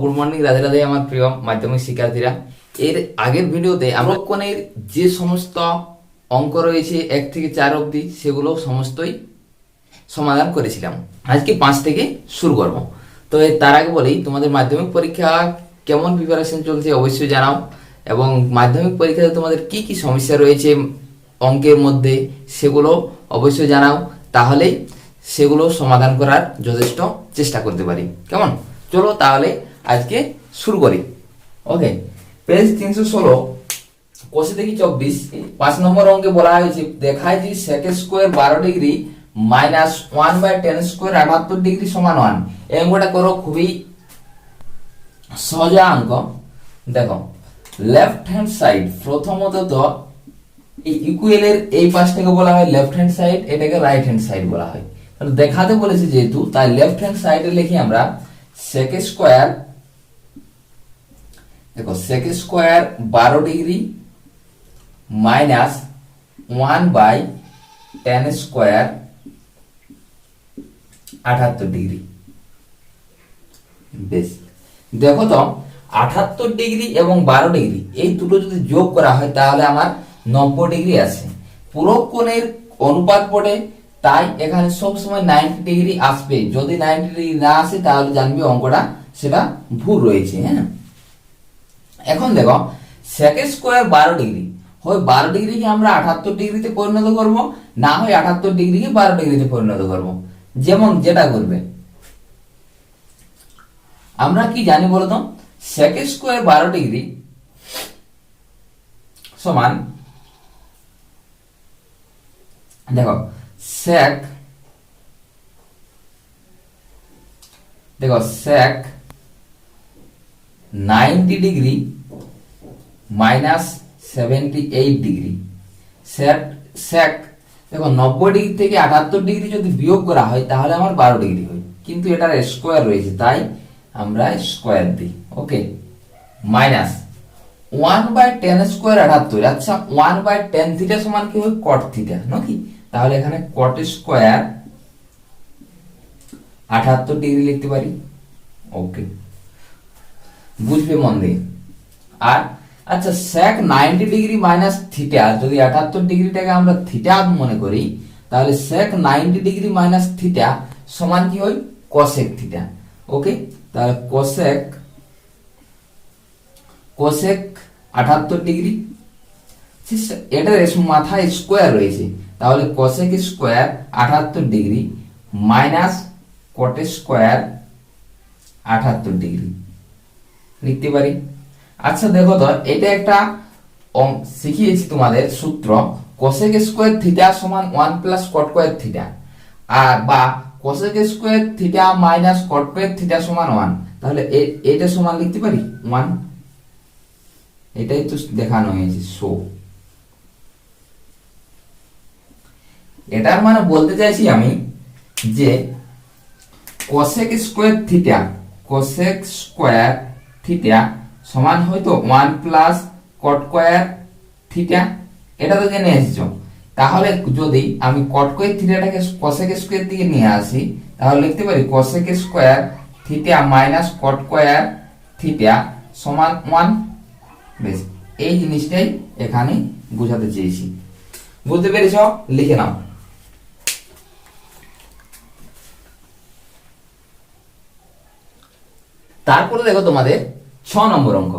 Good morning, Radhe Radhe, আমার প্রিয় মাধ্যমিক শিক্ষার্থীরা। এর আগের ভিডিওতে আমরা যে সমস্ত অঙ্ক রয়েছে, এক থেকে চার অবধি, সেগুলো সমস্তই সমাধান করেছিলাম। আজকে পাঁচ থেকে শুরু করব। তো তার আগে বলি, তোমাদের মাধ্যমিক পরীক্ষা কেমন প্রিপারেশন চলছে অবশ্যই জানাও। এবং মাধ্যমিক পরীক্ষাতে তোমাদের কি কি সমস্যা রয়েছে অঙ্কের মধ্যে, সেগুলো অবশ্যই জানাও। তাহলেই সেগুলো সমাধান করার যথেষ্ট চেষ্টা করতে পারি। কেমন? চলো তাহলে আজকে শুরু করি। ওকে পেজ তিনশো ষোলো কোষে দেখি চব্বিশ, পাঁচ নম্বর অঙ্কে বলা হয়েছে, দেখায় যে সেক স্কোয়ার বারো degree minus one by tan square আটাত্তর ডিগ্রি সমান ওয়ান এই অঙ্কটা করো, খুবই সহজা অঙ্ক। দেখো লেফট হ্যান্ড সাইড প্রথমত তো এই ইকুয়েলের এই পাশটাকে বলা হয় লেফট হ্যান্ড সাইড এটাকে রাইট হ্যান্ড সাইড বলা হয়। দেখাতে বলেছে যেহেতু, তাই লেফট হ্যান্ড সাইডে লিখি আমরা সেক স্কোয়ার দেখো সেক স্কোয়ার বারো degree minus one by tan square আঠাত্তর degree বেশ। দেখো তো আঠাত্তর ডিগ্রি এবং বারো ডিগ্রি এই দুটো যদি যোগ করা হয় তাহলে আমার নব্বই ডিগ্রি আসে পুরো কোণের অনুপাত পড়ে, তাই এখানে সবসময় নাইনটি ডিগ্রি আসবে। যদি নাইনটি ডিগ্রি না আসে তাহলে জানবি অঙ্কটা সেটা ভুল রয়েছে হ্যাঁ? এখন দেখো সেক স্কোয়ার বারো ডিগ্রি হয় বারো ডিগ্রিকে আমরা আঠাত্তর ডিগ্রিতে পরিণত করব, না হয় আঠাত্তর ডিগ্রিকে বারো ডিগ্রিতে পরিণত করব। যেমন যেটা করবে। আমরা কি জানি বলতো সেক স্কোয়ার বারো ডিগ্রি সমান, দেখো সেক দেখো sec ninety degree minus seventy eight degree sec sec দেখো নব্বই ডিগ্রি থেকে আটাত্তর ডিগ্রি যদি বিয়োগ করা হয়, তাহলে আমার বারো ডিগ্রি হয়। কিন্তু এটার স্কোয়ার রয়েছে, তাই আমরা স্কোয়ার দিই okay minus one by tan square আটাত্তর আচ্ছা ওয়ান বাই টেন থিটা সমান কি হয় কট থিটা নাকি তাহলে এখানে কট স্কোয়ার আটাত্তর ডিগ্রি লিখতে পারি ওকে বুঝবে মন দিয়ে? আর আচ্ছা sec 90 ডিগ্রি মাইনাস থিটা যদি আটাত্তর ডিগ্রিটাকে আমরা থিটা মনে করি, তাহলে sec 90 ডিগ্রি মাইনাস থিটা সমান কি হয়? cosec থিটা ওকে তাহলে cosec cosec আটাত্তর ডিগ্রি এটার মাথায় স্কোয়ার রয়েছে। তাহলে cosec স্কোয়ার আটাত্তর ডিগ্রি মাইনাস cot স্কোয়ার আটাত্তর ডিগ্রি লিখতে পারি? আচ্ছা দেখো তো, এটা একটা শিখিয়েছি তোমাদের সূত্র। কোসেক স্কোয়ার থিটা সমান one plus cot square theta আর, বা cosec square theta minus cot square theta সমান ওয়ান তাহলে এটা সমান লিখতে পারি? ওয়ান এটাই তো দেখানো হয়েছে শো এটার মানে বলতে চাইছি আমি যে cosec square theta cosec square theta সমান হয়তো ওয়ান প্লাস কট থিটা এটা তো জেনে এসেছ। তাহলে যদি আমি কট স্কোয়ার থিটাটাকে কোসেক স্কোয়ার দিকে নিয়ে আসি, তাহলে লিখতে পারি cosec square theta minus cot square theta সমান ওয়ান বেশ, এই জিনিসটাই এখানে বোঝাতে চেয়েছি। বুঝতে পেরেছ? লিখে নাও। তারপরে দেখো তোমাদের ছ নম্বর অঙ্ক।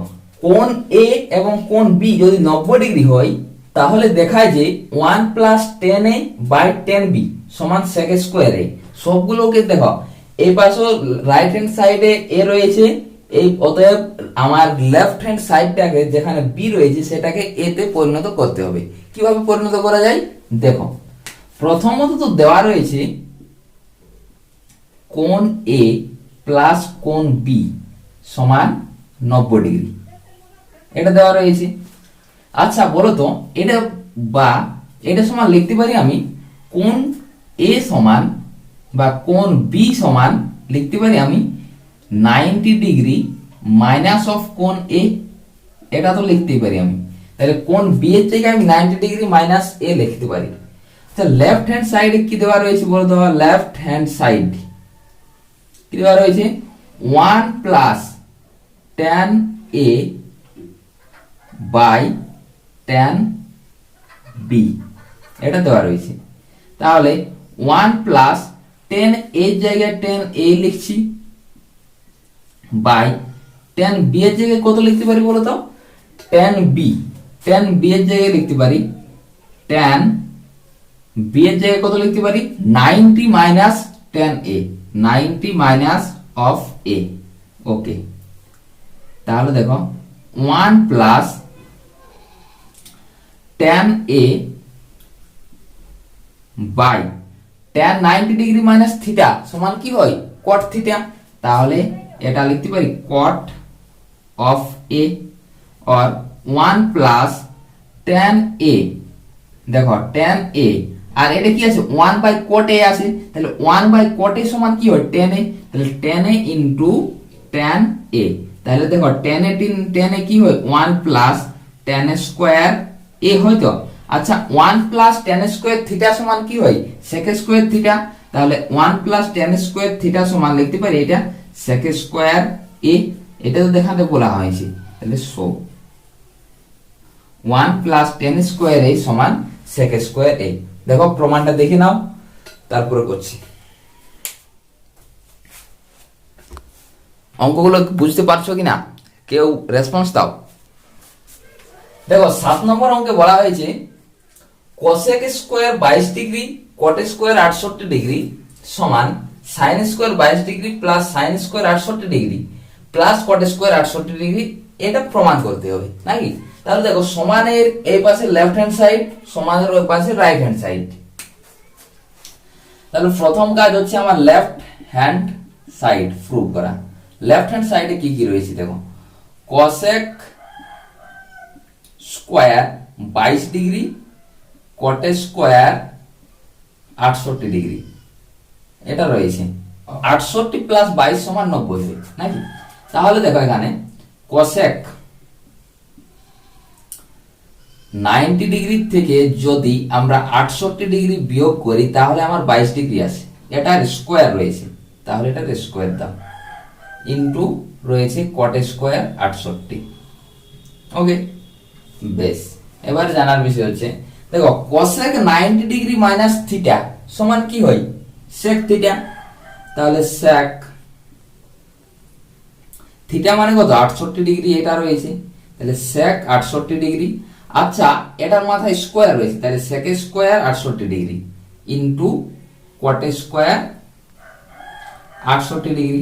কোণ এ এবং কোণ বি যদি নব্বই ডিগ্রি হয়, তাহলে দেখায় যে one plus tan A by tan B সমান সেক স্কোয়ার এ সবগুলোকে দেখো, এই পাশে রাইট হ্যান্ড সাইডে এ রয়েছে, এই অতএব আমার লেফট হ্যান্ড সাইডটাকে যেখানে বি রয়েছে, সেটাকে এতে পরিণত করতে হবে। কীভাবে পরিণত করা যায়? দেখো, প্রথমত তো দেওয়া রয়েছে কোণ এ প্লাস কোণ বি সমান নব্বই ডিগ্রি। এটা দেওয়া রয়েছে। আচ্ছা বলো তো, এটা বা, এটা সমান লিখতে পারি আমি? কোন এ সমান বা কোন বি সমান লিখতে পারি আমি? নাইনটি ডিগ্রি মাইনাস অফ কোন এ? এটা তো লিখতেই পারি আমি। তাহলে কোন বি এর থেকে আমি নাইনটি ডিগ্রি মাইনাস এ লিখতে পারি? আচ্ছা লেফট হ্যান্ড সাইডে কি দেওয়া রয়েছে বলো তো? লেফট হ্যান্ড সাইড কি দেওয়া রয়েছে? One plus tan A by tan B এটা দেওয়া রয়েছে। তাহলে ওয়ান প্লাস টেন এর জায়গায় টেন এ লিখছি বাই টেন বি এর জায়গায় কত লিখতে পারি বলো তো? টেন বি টেন বি এর জায়গায় লিখতে পারি টেন বি এর জায়গায় কত লিখতে পারি? Ninety minus tan A ninety minus of A okay তাহলে দেখো one plus tan A by tan ninety degree minus theta সমান কি হয়? কট থিটা তাহলে এটা লিখতে পারি কট অফ এ আর ওয়ান প্লাস টেন এ দেখো টেন এ আর এটা কি আছে? ওয়ান বাই কোট এ আছে। তাহলে ওয়ান বাই কোট এ সমান কি হয়? টেন এ তাহলে tan A into tan A তাহলে দেখো টেন এ টেন এ কি হয়? One plus tan square A হয় তো? আচ্ছা one plus tan square theta সমান কি হয়? সেক স্কোয়ার থিটা তাহলে one plus tan square theta সমান লিখতে পারি এটা? Sec square A. এটা তো দেখাতে বলা হয়েছে। তাহলে so one plus tan square A সমান সেক স্কোয়ার এ। দেখো, প্রমাণটা দেখে নাও। তারপরে করছি। অঙ্কগুলো বুঝতে পারছ কি না কেউ রেসপন্স দাও। দেখো, সাত নম্বর অঙ্কে বলা হয়েছে কোসেক স্কোয়ার বাইশ ডিগ্রি কট স্কোয়ার আটষট্টি ডিগ্রি, সমান সাইন স্কোয়ার বাইশ ডিগ্রি প্লাস সাইন স্কোয়ার আটষট্টি ডিগ্রি প্লাস কট স্কোয়ার আটষট্টি ডিগ্রি, এটা প্রমাণ করতে হবে, নাকি? তাহলে দেখো, সমানের এই পাশে লেফট হ্যান্ড সাইড সমানের ওই পাশে রাইট হ্যান্ড সাইড তাহলে প্রথম কাজ হচ্ছে আমার লেফট হ্যান্ড সাইড প্রুভ করা। লেফট হ্যান্ড সাইডে কি কি রয়েছে দেখো? কসেক স্কোয়ার বাইশ ডিগ্রি কটে স্কোয়ার আটষট্টি ডিগ্রি। এটা রয়েছে। আটষট্টি প্লাস বাইশ সমান নব্বই হয় নাকি? তাহলে দেখো এখানে কসেক নাইনটি ডিগ্রি থেকে যদি আমরা আটষট্টি ডিগ্রি বিয়োগ করি, তাহলে আমার বাইশ ডিগ্রি আসে এটার স্কোয়ার রয়েছে। তাহলে এটার স্কোয়ার দাম ইন্টু রয়েছে কট স্কোয়ার আটষট্টি। ওকে বেশ। এবার জানার বিষয় হচ্ছে, দেখো cosec ninety degree minus theta সমান কি হয়? সেক থিটা তাহলে সেক থিটা মানে কত? আটষট্টি ডিগ্রি এটা রয়েছে। তাহলে সেক আটষট্টি ডিগ্রি আচ্ছা এটার মাথায় স্কোয়ার রয়েছে। তাহলে সেক স্কোয়ার আটষট্টি ডিগ্রি ইন্টু কোয়াটে স্কোয়ার আটষট্টি ডিগ্রি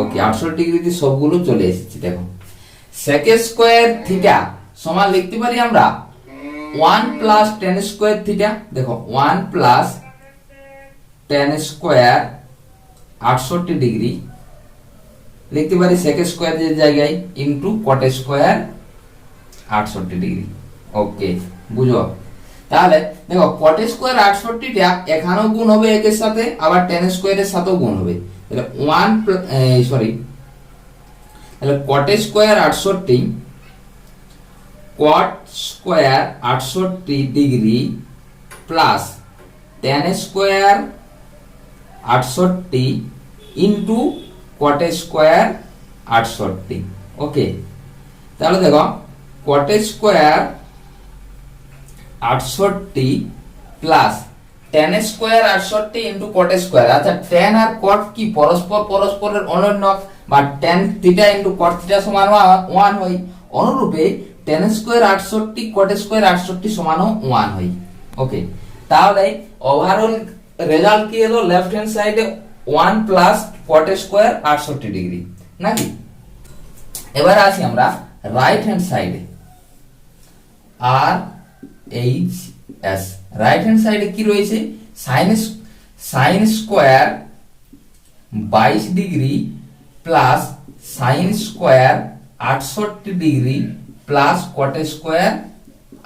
ওকে আটষট্টি ডিগ্রিতে সবগুলো চলে এসেছে, দেখো। সেক স্কোয়ার থিটা সমান লিখতে পারি আমরা one plus tan square theta দেখো ওয়ান প্লাস টেন স্কোয়ার আটষট্টি ডিগ্রি, লিখতে পারি সেক স্কোয়ার যে জায়গায় ইন্টু কট স্কোয়ার আটষট্টি ডিগ্রি। ওকে বুঝো? তাহলে, দেখো কট স্কোয়ার আটষট্টিটা এখানেও গুণ হবে একের সাথে, আবার টেন স্কোয়ারের সাথেও গুণ হবে। তাহলে ওয়ান সরি তাহলে কট স্কোয়ার আটষট্টি কট স্কোয়ার আটষট্টি ডিগ্রি প্লাস টেন স্কোয়ার আটষট্টি ইন্টু কটে স্কোয়ার আটষট্টি ওকে তাহলে দেখো কটে স্কোয়ার আটষট্টি প্লাস টেন স্কোয়ার আটষট্টি ইনটু কটে স্কোয়ার আচ্ছা টেন আর কট কি? পরস্পর পরস্পরের অনন্য। বা tan theta into cot theta সমান ওয়ান হয়। অনুরূপে টেন স্কোয়ার আটষট্টি কট স্কোয়ার আটষট্টি সমানও ওয়ান হয়। ওকে তাহলে ওভারঅল রেজাল্ট কি এলো? লেফট হ্যান্ড সাইডে ওয়ান প্লাস কট স্কোয়ার আটষট্টি ডিগ্রি নাকি? এবার আসি আমরা রাইট হ্যান্ড সাইডে R H S right hand সাইডে কি রয়েছে? সাইন সাইন স্কোয়ার বাইশ ডিগ্রি প্লাস সাইন স্কোয়ার আটষট্টি ডিগ্রি প্লাস কট স্কোয়ার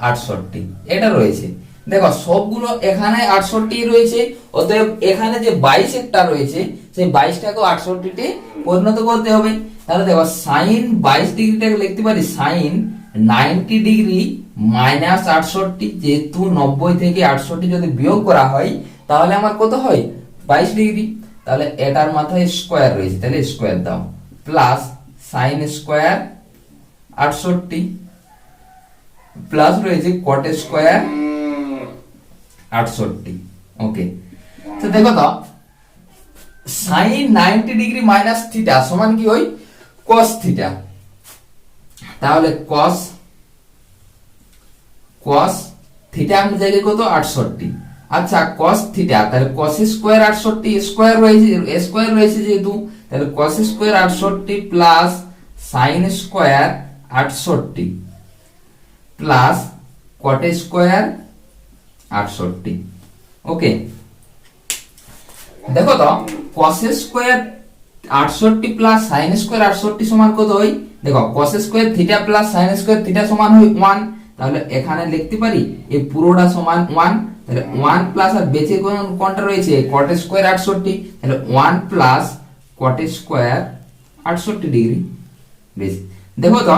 আটষট্টি। এটা রয়েছে। দেখো, সবগুলো এখানে আটষট্টি রয়েছে। অতএব এখানে যে বাইশ একটা রয়েছে, সেই বাইশটাকে আটষট্টিতে পরিণত করতে হবে। তাহলে দেখো সাইন বাইশ ডিগ্রিটাকে লিখতে পারি সাইন নাইনটি ডিগ্রি মাইনাস আটষট্টি, যেহেতু নব্বই থেকে আটষট্টি যদি বিয়োগ করা হয়, তাহলে আমার কত হয়? বাইশ ডিগ্রি। তাহলে এটার মাথায় স্কোয়ার রয়েছে। তাহলে স্কোয়ার দাও। প্লাস সাইন স্কোয়ার আটষট্টি। প্লাস রয়েছে কট স্কোয়ার আটষট্টি। ওকে। তো দেখো তো, sine ninety degree minus theta সমান কি হয়? Cos theta. তাহলে কস কস থিটা আমরা জায়গায় কত আটষট্টি। আচ্ছা কস থিটা তাহলে কস স্কোয়ার আটষট্টি স্কোয়ার রয়েছে স্কোয়ার রয়েছে যেহেতু, তাহলে কস স্কোয়ার আটষট্টি প্লাস সাইন স্কোয়ার আটষট্টি প্লাস কট স্কোয়ার আটষট্টি। ওকে দেখো তো কস স্কোয়ার আটষট্টি প্লাস সাইন স্কোয়ার আটষট্টি সমান কত হয় দেখো cos square theta plus sine square theta সমান হয় ওয়ান তাহলে এখানে লিখতে পারি এই পুরোটা সমান ওয়ান তাহলে ওয়ান প্লাস আর বেঁচে কোন কোনটা রয়েছে? কট স্কোয়ার আটষট্টি, তাহলে ওয়ান প্লাস কট স্কোয়ার আটষট্টি ডিগ্রি বেশ। দেখো তো,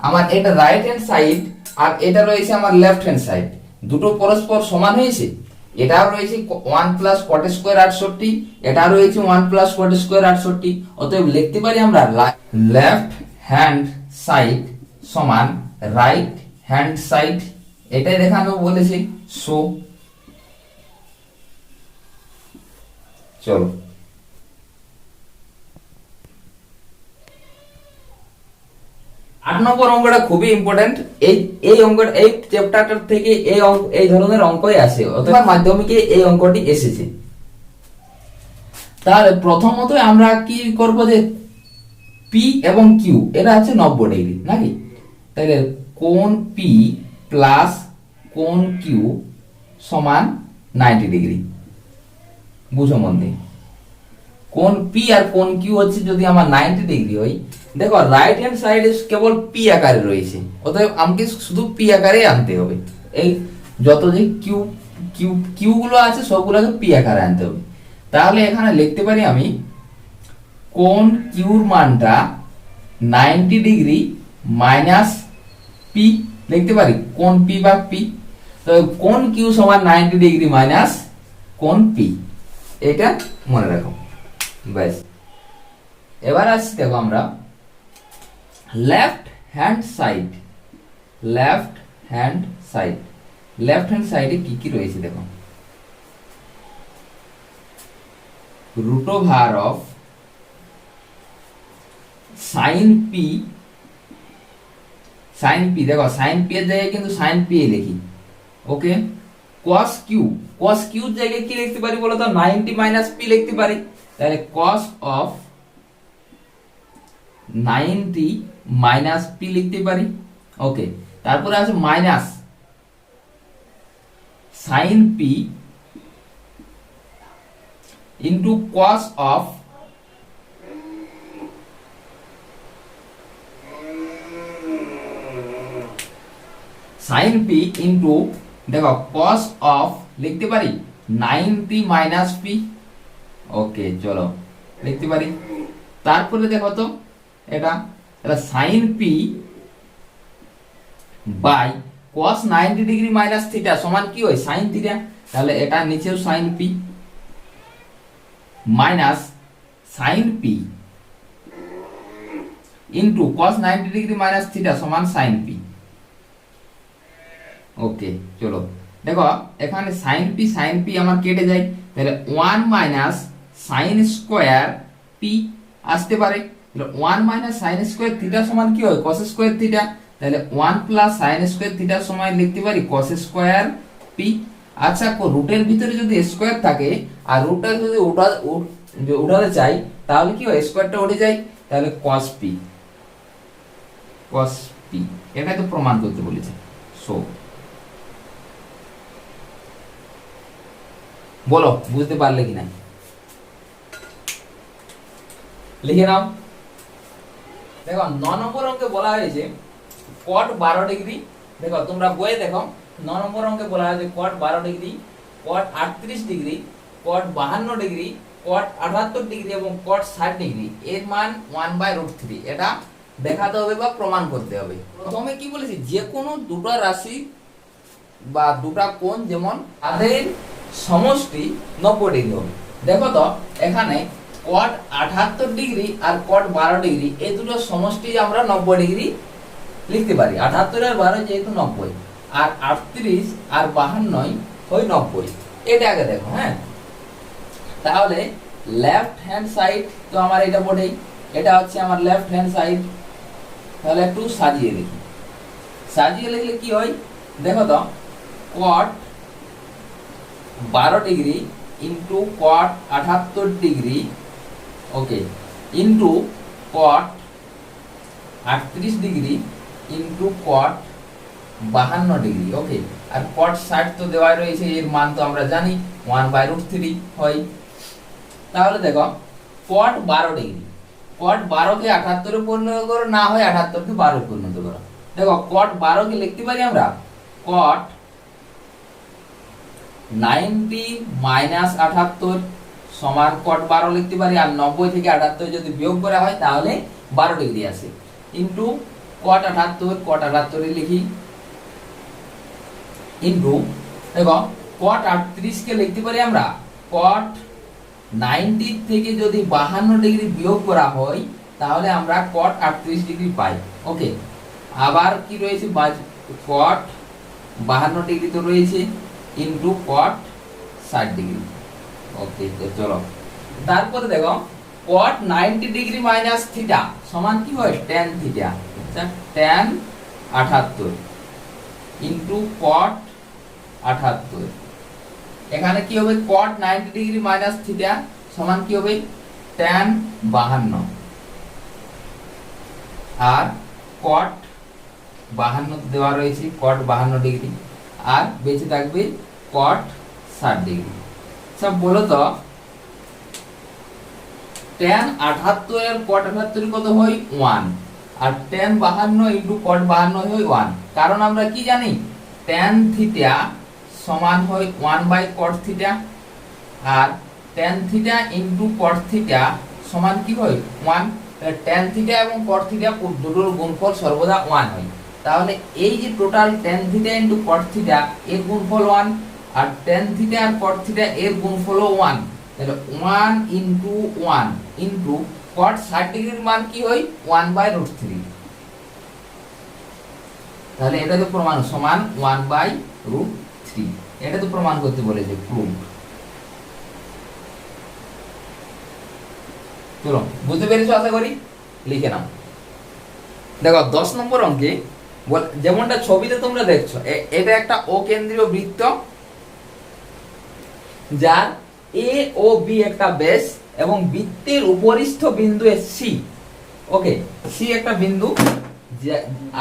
আমার এটা রাইট হ্যান্ড সাইড আর এটা রয়েছে আমার লেফট হ্যান্ড সাইড দুটো পরস্পর সমান হয়েছে। এটাও রয়েছে ওয়ান প্লাস কট স্কোয়ার আটষট্টি এটা রয়েছে ওয়ান প্লাস কট স্কোয়ার আটষট্টি। অতএব লিখতে পারি আমরা লেফট হ্যান্ড সাইড সমান রাইট হ্যান্ড সাইড এটাই দেখানো বলেছে। সো চলো। আট নম্বর অঙ্কটা খুবই ইম্পর্টেন্ট এই এই অঙ্কটা এই চ্যাপ্টারটার থেকে এই অঙ্ক, এই ধরনের অঙ্কই আসে, অথবা মাধ্যমিকে এই অঙ্কটি এসেছে। তাহলে প্রথমত আমরা কি করব যে পি এবং কিউ এটা আছে নব্বই ডিগ্রি নাকি? তাহলে কোন পি প্লাস কোন কিউ সমান নাইনটি ডিগ্রি বুঝো মন দিয়ে। কোন পি আর কোন কিউ হচ্ছে যদি আমার নাইনটি ডিগ্রি হয়, দেখো রাইট হ্যান্ড সাইডে কেবল পি আকারে রয়েছে, অতএব আমাকে শুধু পি আকারে আনতে হবে। এই যত যে কিউ কিউ কিউ গুলো আছে, সবগুলোকে পি আকারে আনতে হবে। তাহলে এখানে লিখতে পারি আমি কোন কিউর মানটা নাইনটি ডিগ্রি মাইনাস পি? লিখতে পারি, কোন পি বা পি? তো কোন কিউ সমান নাইনটি ডিগ্রি মাইনাস কোন পি? এটা মনে রাখো। ব্যাস। এবার আসছি দেখো আমরা। Left hand side. Left hand side. Left hand সাইডে কি কি রয়েছে দেখো? Root over of sine P sine P দেখো সাইন পি এর জায়গায় কিন্তু সাইন পি লিখি okay cos Q cos Q জায়গায় কি লিখতে পারি বলো তো 90 মাইনাস পি লিখতে পারি। তাহলে cos অফ 90 মাইনাস পি লিখতে পারি ওকে তারপরে আছে minus sine P into cos of sine P into দেখো, cos অফ লিখতে পারি? 90 মাইনাস পি ওকে চলো, লিখতে পারি। তারপরে দেখো তো, এটা এটা sine P by cos 90 degree minus theta সমান কি হয়? সাইন থিটা তাহলে এটা নিচেও sine P minus sine P into cos 90 degree minus theta সমান সাইন পি ওকে চলো। দেখো, এখানে সাইন পি সাইন পি আমার কেটে যায়। তাহলে one minus sine square P আসতে পারে। তাহলে one minus sine square theta সমান কি হয়? কস স্কোয়ার থিটা তাহলে ওয়ান প্লাস সাইন স্কোয়ার থিটার সময় লিখতে পারি কস স্কোয়ার পি আচ্ছা রুটের ভিতরে যদি স্কোয়ার থাকে, আর রুটটা যদি উঠা উঠাতে চাই, তাহলে কি হয়? স্কোয়ারটা উঠে যায়। তাহলে কস পি কস পি এটাই তো প্রমাণ করতে বলেছে। সো বলো, বুঝতে পারলে কিনা? লিখে নাও। দেখো, ন নম্বর অঙ্কে বলা হয়েছে কট বারো ডিগ্রি, দেখো, তোমরা বইয়ে দেখো, ন নম্বর অঙ্কে বলা হয়েছে কট বারো ডিগ্রি কট আটত্রিশ ডিগ্রি কট বাহান্ন ডিগ্রি কট আটাত্তর ডিগ্রি এবং কট ষাট ডিগ্রি। এর মান ওয়ান বাই রুট থ্রি এটা দেখাতে হবে বা প্রমাণ করতে হবে। প্রথমে কি বলেছি? যে কোনো দুটো রাশি বা দুটা কোণ যেমন, তাদের সমষ্টি নব্বই ডিগ্রি। হবে দেখো তো, এখানে কট আঠাত্তর ডিগ্রি আর কট বারো ডিগ্রি, এই দুটো সমষ্টি আমরা নব্বই ডিগ্রি লিখতে পারি। আঠাত্তর আর বারো যেহেতু নব্বই, আর আটত্রিশ আর বাহান্নই ওই নব্বই। এটা আগে দেখো হ্যাঁ? তাহলে লেফট হ্যান্ড সাইড তো আমার এটা বটেই এটা হচ্ছে আমার লেফট হ্যান্ড সাইড তাহলে একটু সাজিয়ে লিখি সাজিয়ে লিখলে কি হয়? দেখো তো কট বারো ডিগ্রি ইন্টু কট আঠাত্তর ডিগ্রি ওকে ইন্টু কট আটত্রিশ ডিগ্রি ইন্টু কট বাহান্ন ডিগ্রি ওকে আর কট ষাট তো দেওয়াই রয়েছে, এর মান তো আমরা জানি ওয়ান বাই রুট থ্রি হয়। তাহলে দেখো কট বারো ডিগ্রি কট বারোকে আঠাত্তরে পরিণত করো, না হয় আঠাত্তরকে বারো পরিণত করো। দেখো কট বারোকে লিখতে পারি আমরা? কট নাইনটি মাইনাস আঠাত্তর সমান কট বারো লিখতে পারি আর নব্বই থেকে আঠাত্তর যদি বিয়োগ করা হয় তাহলে বারো ডিগ্রি আসে ইন্টু কট আঠাত্তর, কট আঠাত্তরে লিখি। ইন্টু দেখো, কট আটত্রিশকে লিখতে পারি আমরা, কট নাইনটি থেকে যদি বাহান্ন ডিগ্রি বিয়োগ করা হয়, তাহলে আমরা কট আটত্রিশ ডিগ্রি পাই। ওকে, আবার কি রয়েছে? কট বাহান্ন ডিগ্রি তো রয়েছে। ইন্টু কট ষাট ডিগ্রি ওকে তো চলো। তারপরে দেখো cot ninety degree minus theta সমান কি হয়? টেন থিটা টেন আঠাত্তর ইন্টু কট আঠাত্তর এখানে কি হবে? Cot ninety degree minus theta সমান কি হবে? টেন বাহান্ন। আর কট বাহান্ন দেওয়া রয়েছে কট বাহান্ন ডিগ্রি আর বেঁচে থাকবে কট ষাট ডিগ্রি সব বলো তো টেন আঠাত্তরের কট আঠাত্তর কত হয়? ওয়ান আর টেন বাহান্ন ইন্টু কট বাহান্ন হয় ওয়ান কারণ আমরা কি জানি? টেন থিটা সমান হয় one by cot theta R tan theta into cot theta সমান কি হয়? ওয়ান টেন থিটা এবং কট থিটা দুটোর গুণফল সর্বদা ওয়ান হয়। তাহলে এই যে total tan theta into cot theta এর গুণফল ওয়ান আর টেন থিটা আর কট থিটা এর গুণফলও ওয়ান তাহলে one into one into cot ষাট ডিগ্রির মান কি হয়? ওয়ান বাই রুট থ্রি তাহলে এটা তো প্রমাণ, সমান ওয়ান বাই রুট থ্রি এটা তো প্রমাণ করতে বলেছে প্রুভ চলো, বুঝতে পেরেছ আশা করি? লিখে নাও। দেখো, দশ নম্বর অঙ্কে যেমনটা ছবিতে তোমরা দেখছ এটা একটা অকেন্দ্রীয় বৃত্ত, যার এ ও বি একটা বেস এবং বৃত্তের উপরিস্থ বিন্দু সি ওকে সি একটা বিন্দু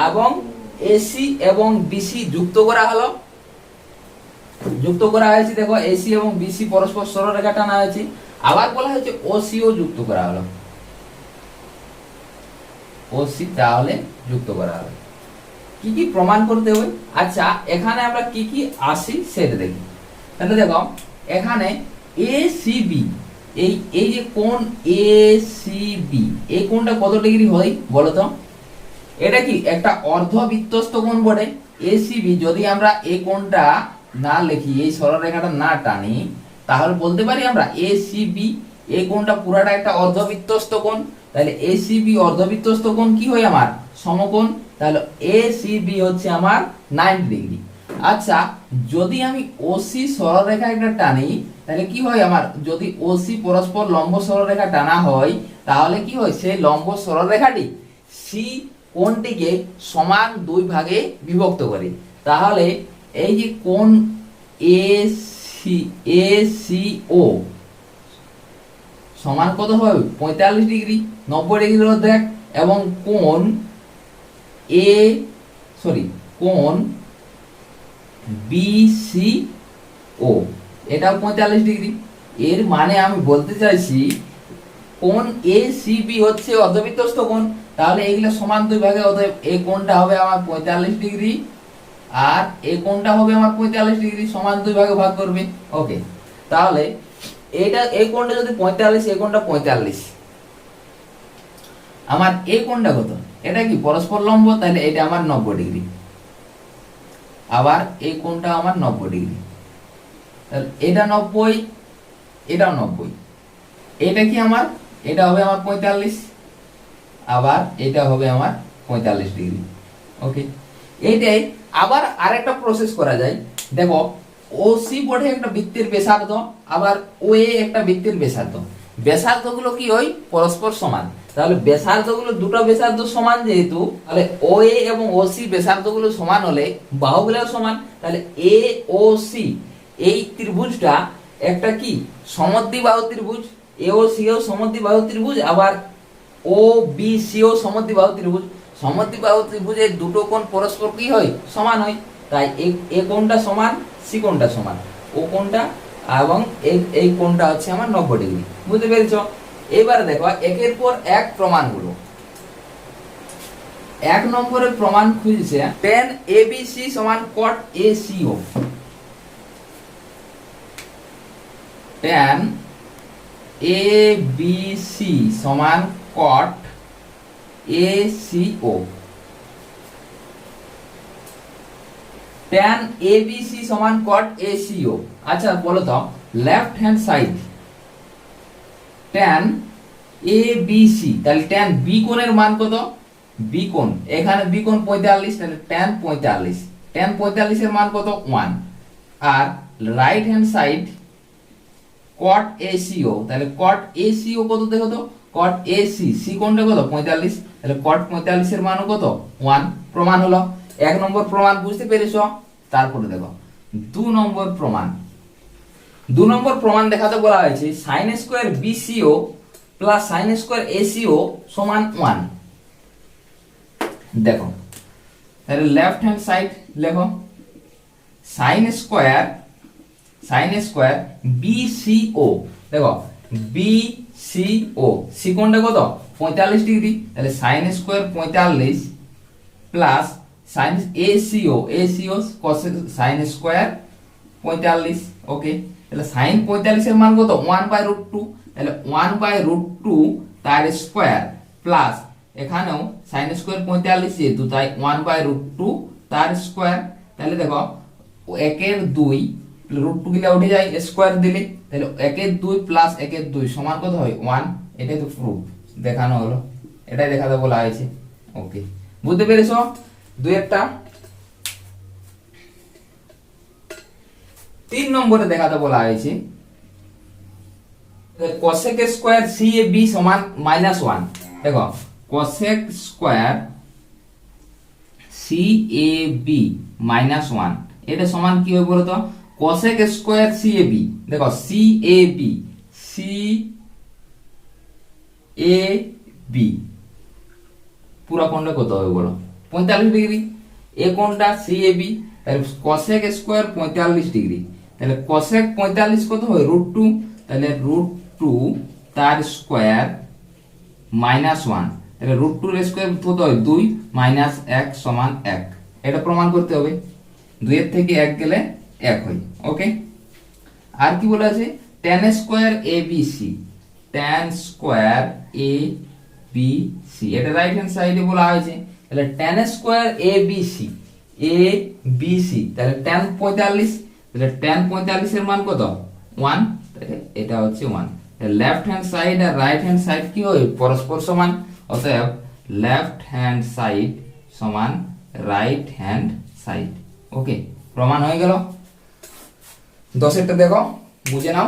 এবং এসি এবং বিসি যুক্ত করা হলো। যুক্ত করা হয়েছে, দেখো এসি এবং বিসি পরস্পর সরলরেখা টানা হয়েছে। আবার বলা হয়েছে ও ওসিও যুক্ত করা হলো। ওসি তাহলে যুক্ত করা হলো। কি কি প্রমাণ করতে হবে? আচ্ছা এখানে আমরা কি কি আসি সেটা দেখি। তাহলে দেখো, এখানে এ সি বি এই এই যে কোণ এ সি বি এই কোণটা কত ডিগ্রি হয় বলো তো? এটা কি একটা অর্ধবৃত্তস্ত কোণ বটে? এসিবি যদি আমরা এই কোণটা না লিখি, এই সরলরেখাটা না টানি, তাহলে বলতে পারি আমরা এসিবি এই কোণটা পুরাটা একটা অর্ধবৃত্তস্ত কোণ। তাহলে এ সি এসিবি অর্ধবৃত্তস্ত কোণ কি হয় আমার? সমকোণ। তাহলে এ এসিবি হচ্ছে আমার 90 ডিগ্রি আচ্ছা যদি আমি ওসি সরলরেখা একটা টানি, তাহলে কি হয় আমার? যদি ওসি পরস্পর লম্ব সরলরেখা টানা হয়, তাহলে কি হয়? সেই লম্ব সরলরেখাটি সি কোণটিকে সমান দুই ভাগে বিভক্ত করে। তাহলে এই যে কোণ এ সি এ সি ও সমান কত হবে? পঁয়তাল্লিশ ডিগ্রি নব্বই ডিগ্রির অর্ধেক এবং কোণ এ সরি কোণ বিসি ও এটাও পঁয়তাল্লিশ ডিগ্রি। এর মানে আমি বলতে চাইছি, কোণ এ সি বি হচ্ছে অর্ধবৃত্তস্থ কোণ। তাহলে এইগুলো সমান দুই ভাগে, অতএব এই কোণটা হবে আমার পঁয়তাল্লিশ ডিগ্রি আর এই কোণটা হবে আমার পঁয়তাল্লিশ ডিগ্রি, সমান দুই ভাগে ভাগ করবে। ওকে তাহলে এটা এই কোণটা যদি পঁয়তাল্লিশ এই কোণটা পঁয়তাল্লিশ। আমার এই কোণটা কত? এটা কি পরস্পর লম্ব? তাহলে এটা আমার নব্বই ডিগ্রি। আবার এই কোণটা আমার নব্বই ডিগ্রি। তাহলে এটা নব্বই, এটাও নব্বই। এটা কি আমার? এটা হবে আমার পঁয়তাল্লিশ। আবার এটা হবে আমার পঁয়তাল্লিশ ডিগ্রি। ওকে এইটাই। আবার আরেকটা প্রসেস করা যায়। দেখো ও সি বটে একটা বৃত্তের ব্যাসার্ধ, আবার ও এ একটা বৃত্তের ব্যাসার্ধ। ব্যাসার্ধগুলো কি ওই? পরস্পর সমান। তাহলে ব্যাসার্ধগুলো দুটো ব্যাসার্ধ সমান যেহেতু, তাহলে ও এ এবং ও সি ব্যাসার্ধগুলো সমান হলে বাহুগুলোও সমান। তাহলে এ ও সি এই ত্রিভুজটা একটা কি? সমদ্বিবাহু ত্রিভুজ। এ ও সি ও সমদ্বিবাহু ত্রিভুজ, আবার ও বি সি ও সমদ্বিবাহু ত্রিভুজ। সমদ্বিবাহু ত্রিভুজের দুটো কোণ পরস্পর কি হয়? সমান হয়। তাই এ কোণটা সমান সি কোণটা সমান। ও কোণটা এবং এই কোণটা হচ্ছে আমার নব্বই ডিগ্রি। বুঝতে পেরেছ? এবারে দেখো, একের পর এক প্রমাণগুলো। এক নম্বরের প্রমাণ খুঁজছে টেন এ বি সি সমান cot A C O tan A B C সমান cot A C O tan A B C সমান কট এ সি ও আচ্ছা বলো তো left hand side tan A B C তাহলে tan B কোণের মান কত? বি কোণ। এখানে বি কোণ পঁয়তাল্লিশ, তাহলে ট্যান পঁয়তাল্লিশ। ট্যান পঁয়তাল্লিশের মান কত? One R right hand side cot A C O তাহলে কট এসিও কত দেখো তো? কট এসি সি কোণটা কত? পঁয়তাল্লিশ। তাহলে কট পঁয়তাল্লিশের মানও কত? ওয়ান প্রমাণ হলো। এক নম্বর প্রমাণ বুঝতে পেরেছ? তারপরে দেখো। দু নম্বর প্রমাণ। দু নম্বর প্রমাণ দেখাতে বলা হয়েছে sine square B C O plus sine square A C O সমান ওয়ান দেখো, তাহলে লেফট হ্যান্ড সাইড লেখো sine square sine square B C O দেখো বিসিও সি কোণটা কত? পঁয়তাল্লিশ ডিগ্রি, তাহলে সাইন স্কোয়ার পঁয়তাল্লিশ plus sine A C O A C O sine square পঁয়তাল্লিশ ওকে তাহলে সাইন পঁয়তাল্লিশের মান কত? ওয়ান বাই রুট টু তাহলে ওয়ান বাই রুট টু তার স্কোয়ার প্লাস এখানেও সাইন স্কোয়ার পঁয়তাল্লিশ যেহেতু, তাই ওয়ান বাই রুট টু তার স্কোয়ার তাহলে দেখো, একের দুই রুট টু গিলা উঠে যায় স্কোয়ার দিলে। তাহলে একের দুই প্লাস একের দুই সমান কত হয়? ওয়ান এটাই তো প্রুফ দেখানো হলো। এটাই দেখাতে বলা হয়েছে। ওকে বুঝতে পেরেছ? দুই একটা তিন নম্বরে দেখাতে বলা হয়েছে। Cosec square C A B সমান মাইনাস ওয়ান দেখো cosec square C A B minus one এটা সমান কি হবে বলতো? Cosec square C A B দেখো C A B C A B পুরো কোণটা কত হবে বলো? পঁয়তাল্লিশ ডিগ্রি। এ কোণটা সি এ বি তাহলে কসেক স্কোয়ার পঁয়তাল্লিশ ডিগ্রি। তাহলে কসেক পঁয়তাল্লিশ কত হয় রুট টু তাহলে রুট টু তার স্কোয়ার মাইনাস ওয়ান তাহলে রুট টুর স্কোয়ার কত হয় দুই মাইনাস এক সমান এক। এটা প্রমাণ করতে হবে। দুইয়ের থেকে এক গেলে এক হয় ওকে আর কি বলা আছে? Tan square A B C tan square A B C এটা রাইট হ্যান্ড সাইডে বলা হয়েছে। তাহলে tan square A B C A B C তাহলে টেন পঁয়তাল্লিশ তাহলে টেন পঁয়তাল্লিশের মান কত? ওয়ান এটা হচ্ছে ওয়ান লেফট হ্যান্ড সাইড আর রাইট হ্যান্ড সাইড কি হয়? পরস্পর সমান। অতএব লেফট হ্যান্ড সাইড সমান রাইট হ্যান্ড সাইড ওকে প্রমাণ হয়ে গেল। দশেরটা দেখো, বুঝে নাও।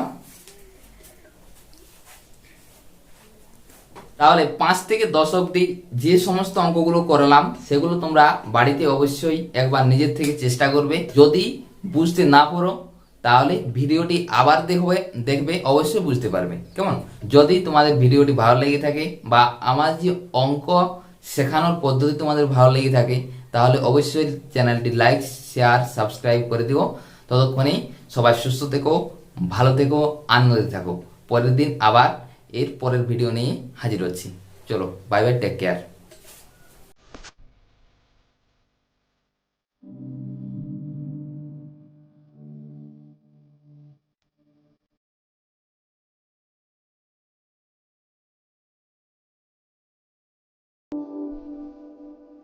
তাহলে পাঁচ থেকে দশ অবধি যে সমস্ত অঙ্কগুলো করলাম, সেগুলো তোমরা বাড়িতে অবশ্যই একবার নিজের থেকে চেষ্টা করবে। যদি বুঝতে না পারো, তাহলে ভিডিওটি আবার দেখবে দেখবে, অবশ্যই বুঝতে পারবে। কেমন? যদি তোমাদের ভিডিওটি ভালো লেগে থাকে বা আমার যে অঙ্ক শেখানোর পদ্ধতি তোমাদের ভালো লেগে থাকে, তাহলে অবশ্যই চ্যানেলটি লাইক, শেয়ার, সাবস্ক্রাইব করে দিও। ততক্ষণেই সবাই সুস্থ থেকো, ভালো থেকো, আনন্দে থাকো। পরের দিন আবার এর পরের ভিডিও নিয়ে হাজির হচ্ছি। চলো বাই বাই টেক কেয়ার